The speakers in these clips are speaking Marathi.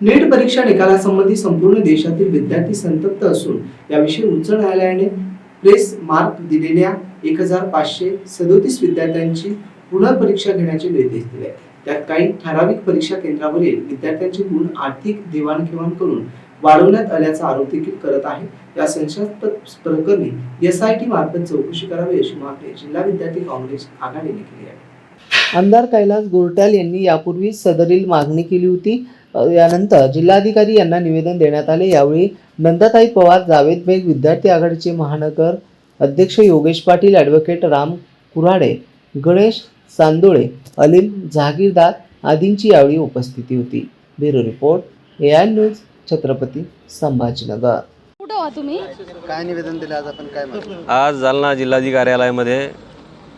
नीट परीक्षा निकालासंबंधी संपूर्ण देशातील विद्यार्थी संतप्त असून याविषयी उच्च न्यायालयाने प्रेस मार्क दिलेल्या एक हजार पाचशे सदोतीस विद्यार्थ्यांची पुनर्परीक्षा घेण्याचे निर्देश दिले. त्यात काही ठराविक परीक्षा केंद्रावरील विद्यार्थ्यांचे गुण आर्थिक देवाणघेवाण करून वाढवण्यात आल्याचा आरोप देखील करत आहे. या संशयास्पद प्रकरणी एस आय टी मार्फत चौकशी करावी अशी मागणी जिल्हा विद्यार्थी काँग्रेस आघाडीने केली आहे. आमदार कैलास गोरट्याल यांनी यापूर्वी सदरील मागणी केली होती. यानंतर जिल्हाधिकारी यांना निवेदन देण्यात आले. यावेळी नंदाताई पवार जावेद बेग विद्यार्थी आघाडीचे महानगर अध्यक्ष योगेश पाटील ॲडव्होकेट राम कुऱ्हाडे गणेश चांदोळे अलीम जहागीरदार आदींची यावेळी उपस्थिती होती. Bureau report A I news Chhatrapati Sambhajinagar. कुठं व्हा तुम्ही? काय निवेदन दिलं? आज आपण काय आज जालना जिल्हाधिकारी कार्यालयामध्ये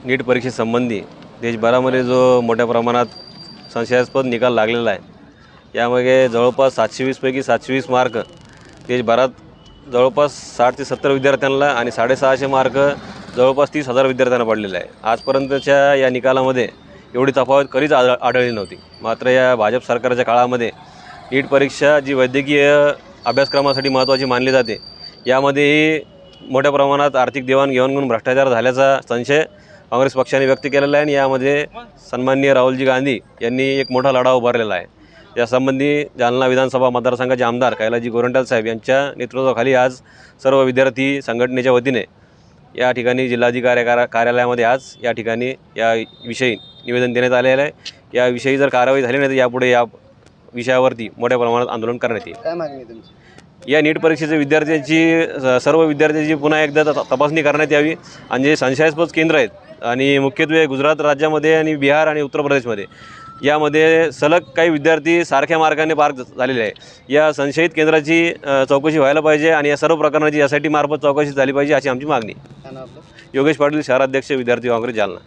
नीट परीक्षेसंबंधी देशभरामध्ये जो मोठ्या प्रमाणात संशयास्पद निकाल लागलेला आहे यामध्ये जवळपास सातशे वीसपैकी सातशे वीस मार्क देशभरात जवळपास साठ ते सत्तर विद्यार्थ्यांना आणि साडेसहाशे मार्क जवळपास तीस हजार विद्यार्थ्यांना पडलेले आहे. आजपर्यंतच्या या निकालामध्ये एवढी तफावत कधीच आढळ आढळली नव्हती. मात्र या भाजप सरकारच्या काळामध्ये नीट परीक्षा जी वैद्यकीय अभ्यासक्रमासाठी महत्त्वाची मानली जाते यामध्येही मोठ्या प्रमाणात आर्थिक देवाणघेवाण म्हणून भ्रष्टाचार झाल्याचा संशय काँग्रेस पक्षाने व्यक्त केलेला आहे आणि यामध्ये सन्माननीय राहुलजी गांधी यांनी एक मोठा लढा उभारलेला आहे. यासंबंधी जालना विधानसभा मतदारसंघाचे आमदार कैलाजी गोरंट्याल साहेब यांच्या नेतृत्वाखाली आज सर्व विद्यार्थी संघटनेच्या वतीने या ठिकाणी जिल्हाधिकारी कार्या कार्यालयामध्ये आज या ठिकाणी या विषयी निवेदन देण्यात आलेलं आहे. याविषयी जर कारवाई झाली नाही तर यापुढे या विषयावरती मोठ्या प्रमाणात आंदोलन करण्यात येईल. काय मागणी तुमची? या नीट परीक्षेच्या विद्यार्थ्यांची सर्व विद्यार्थ्यांची पुन्हा एकदा त- तपासणी करण्यात यावी. आणि जे संशयास्पद केंद्र आहेत आणि मुख्यत्वे गुजरात राज्यामध्ये आणि बिहार आणि उत्तर प्रदेशमध्ये. यामध्ये सलग काही विद्यार्थी सारख्या मार्गाने पार झालेले आहे या संशयित केंद्राची चौकशी व्हायला पाहिजे आणि या सर्व प्रकरणाची एस आय टी मार्फत चौकशी झाली पाहिजे अशी आमची मागणी. योगेश पाटील शहराध्यक्ष विद्यार्थी काँग्रेस जालना.